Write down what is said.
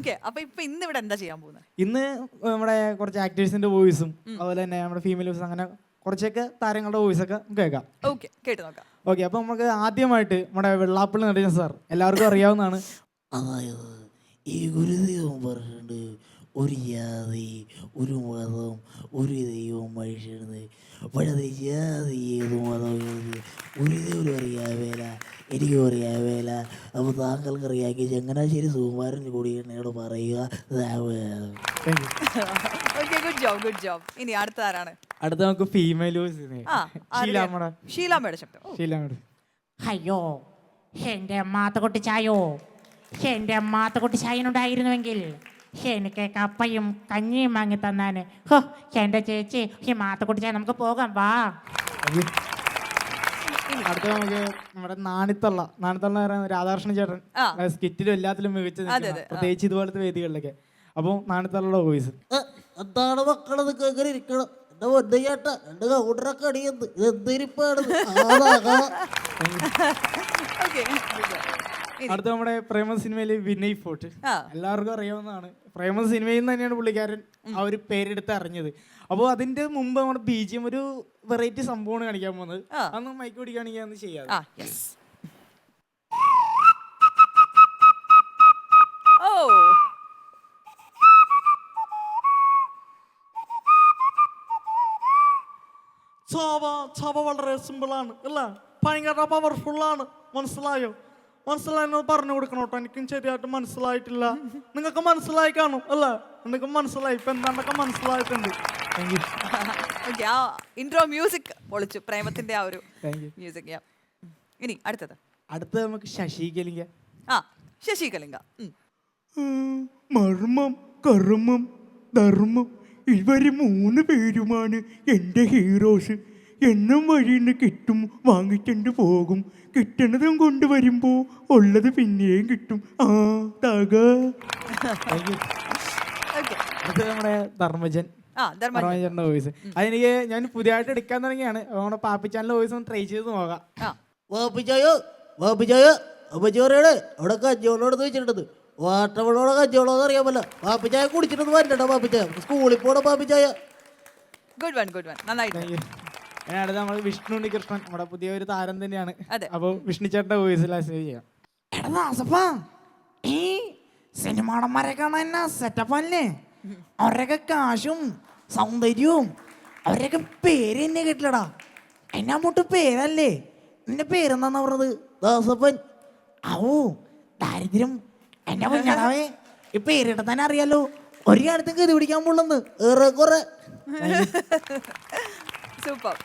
Okay അപ്പൊ ഇപ്പൊ ഇന്ന് ഇവിടെ എന്താ ചെയ്യാൻ പോകുന്നത് ഇന്ന് നമ്മുടെ കുറച്ച് ആക്ടേഴ്സിന്റെ വോയിസും അതുപോലെ തന്നെ നമ്മുടെ ഫീമെയിൽ വോയിസ് അങ്ങനെ കുറച്ചൊക്കെ താരങ്ങളുടെ വോയിസ് ഒക്കെ കേൾക്കാം. ഓക്കെ കേട്ട് നോക്കാം. ഓക്കെ അപ്പൊ നമുക്ക് ആദ്യമായിട്ട് നമ്മുടെ വെള്ളാപ്പിള്ളി നടൻ സാർ എല്ലാവർക്കും അറിയാവുന്നതാണ്. അതായത് ഈ ഗുരുദൈവം പറഞ്ഞിട്ടുണ്ട് ഒരു ജാതി ഒരു മതം ഒരു ദൈവം മനുഷ്യരുന്ന് വളരെ ജാതി ഏത് മതം ഏത്? ഒരു ദൈവം അറിയാവേല എനിക്കും അറിയാവേല. അപ്പോൾ താങ്കൾക്ക് അറിയാമെങ്കിൽ ചങ്ങനാശ്ശേരി സുകുമാരൻ കൂടി എന്നോട് പറയുക. ഗുഡ് ജോബ് ഗുഡ് ജോബ് ഇനി അടുത്ത ആരാണ് അടുത്ത നമുക്ക് ഫീമെയിൽ ശബ്ദം. അയ്യോ എന്റെ മാത്തക്കുട്ടി ചായോ? എന്റെ മാത്തക്കുട്ടി ചായനുണ്ടായിരുന്നുവെങ്കിൽ എനിക്ക് കപ്പയും കഞ്ഞിയും വാങ്ങി തന്നാന്. ഹോ എന്റെ ചേച്ചി ഈ മാത്ത കുടിച്ചാൽ നമുക്ക് പോകാം വാ. അടുത്ത നമുക്ക് നമ്മുടെ നാണിത്തള്ള. നാണിത്തള്ള പറയുന്നത് രാധാകൃഷ്ണൻ ചേട്ടൻ. സ്കിറ്റിലും എല്ലാത്തിലും മികച്ച. പ്രത്യേകിച്ച് ഇതുപോലത്തെ വേദികളിലൊക്കെ. അപ്പോൾ നാണിത്തള്ളയുടെ വോയിസ്. എന്താണ് മക്കളെ നിങ്ങൾക്ക് എങ്ങനെ ഇരിക്കണം എന്റെ പൊന്നു ചേട്ട? എന്റെ കൗണ്ടറൊക്കെ അടിയുന്നത് ഇത് എന്തിരിപ്പാണ് അടുത്ത നമ്മുടെ പ്രേമ സിനിമയിലെ വിനയ് ഫോർട്ട്. എല്ലാവർക്കും അറിയാവുന്നതാണ്. പ്രേമ സിനിമയിൽ നിന്ന് തന്നെയാണ് പുള്ളിക്കാരൻ ആ ഒരു പേരെടുത്ത് അറിഞ്ഞത്. അപ്പോൾ അതിന്റെ മുമ്പ് നമ്മുടെ ബി ജി എം ഒരു വെറൈറ്റി സംഭവമാണ് കാണിക്കാൻ പോകുന്നത്. അന്ന് മൈക്ക് പിടിക്കുകയാണെങ്കിൽ അന്ന് ചെയ്യാം. ചാവ ചാവ വളരെ സിമ്പിളാണ് അല്ല ഭയങ്കര പവർഫുള്ളാണ് മനസ്സിലായോ? മനസ്സിലായെന്ന് പറഞ്ഞു കൊടുക്കണം കേട്ടോ. എനിക്കും ശരിയായിട്ട് മനസ്സിലായിട്ടില്ല. നിങ്ങൾക്ക് മനസ്സിലായി കാണും അല്ല? നിങ്ങൾക്ക് മനസ്സിലായി. ഇപ്പൊ എന്താണ്ടൊക്കെ മനസ്സിലായിട്ടുണ്ട്. ഓക്കെ ആ ഇൻട്രോ മ്യൂസിക് പൊളിച്ചു. പ്രേമത്തിന്റെ ആ ഒരു മ്യൂസിക് ഇനി അടുത്തത്. അടുത്തത് നമുക്ക് ശശി കലിംഗ. ആ ശശി കലിംഗ. മർമ്മം കർമ്മം ധർമ്മം ഇവർ മൂന്ന് പേരുമാണ് എന്റെ ഹീറോസ്. എന്നും വഴിന്ന് കിട്ടും വാങ്ങിച്ചുകൊണ്ട് പോകും. കിട്ടണതും കൊണ്ടുവരുമ്പോ ഉള്ളത് പിന്നെയും കിട്ടും. ആ തക. നമ്മുടെ ധർമ്മജൻ. ആ ധർമ്മജൻ. ധർമ്മജന്റെ വോയിസ് അതെനിക്ക് ഞാൻ പുതിയതായിട്ട് എടുക്കാൻ തുടങ്ങിയാണ്. നമ്മുടെ പാപ്പിച്ചാന്റെ വോയിസ് ഒന്ന് ട്രൈ ചെയ്ത് നോക്കാം. ആ. വാപ്പിച്ചായോ? വാപ്പിച്ചായോ? അപ്പച്ചി പറയണേ അവിടെ കഞ്ഞോളം എടുത്ത് വെച്ചിട്ടുണ്ട് വാട്ടവളോടെ കഞ്ഞോളം അറിയാമല്ല പാപ്പിച്ചായ കുടിച്ചിട്ടൊന്നും വരണ്ടോ പാപ്പിച്ചായ. സ്കൂളിൽ പോണ പാപ്പിച്ചായ. ഗുഡ് വൺ ഗുഡ് വൺ നന്നായിട്ട് താങ്ക് യു അടുത്ത നമ്മൾ വിഷ്ണു ഉണ്ണികൃഷ്ണൻ നമ്മുടെ പുതിയ ഒരു താരം തന്നെയാണ്. അതെ. അപ്പോൾ വിഷ്ണു ചേട്ടന്റെ വോയിസിൽ അസേവ് ചെയ്യാം. എടാ ഈ സിനിമാടന്മാരെ കാണാൻ എന്നാ സെറ്റപ്പ് അല്ലേ അവരുടെയൊക്കെ കാശും സൗന്ദര്യവും അവരുടെയൊക്കെ പേര് തന്നെ കേട്ടില്ലടാ. എന്നെ അങ്ങോട്ട് പേരല്ലേ? നിന്റെ പേരെന്താന്നാ പറഞ്ഞത്? ദാസപ്പൻ ഔ ദാരിദ്ര്യം. എന്നെ കുഞ്ഞടാവേ ഈ പേരിട്ട് തന്നെ അറിയാലോ. ഒരു കാലത്തും കരുപിടിക്കാൻ പിടിക്കാൻ ഏറെ ഏറെക്കുറെ സൂപ്പർ.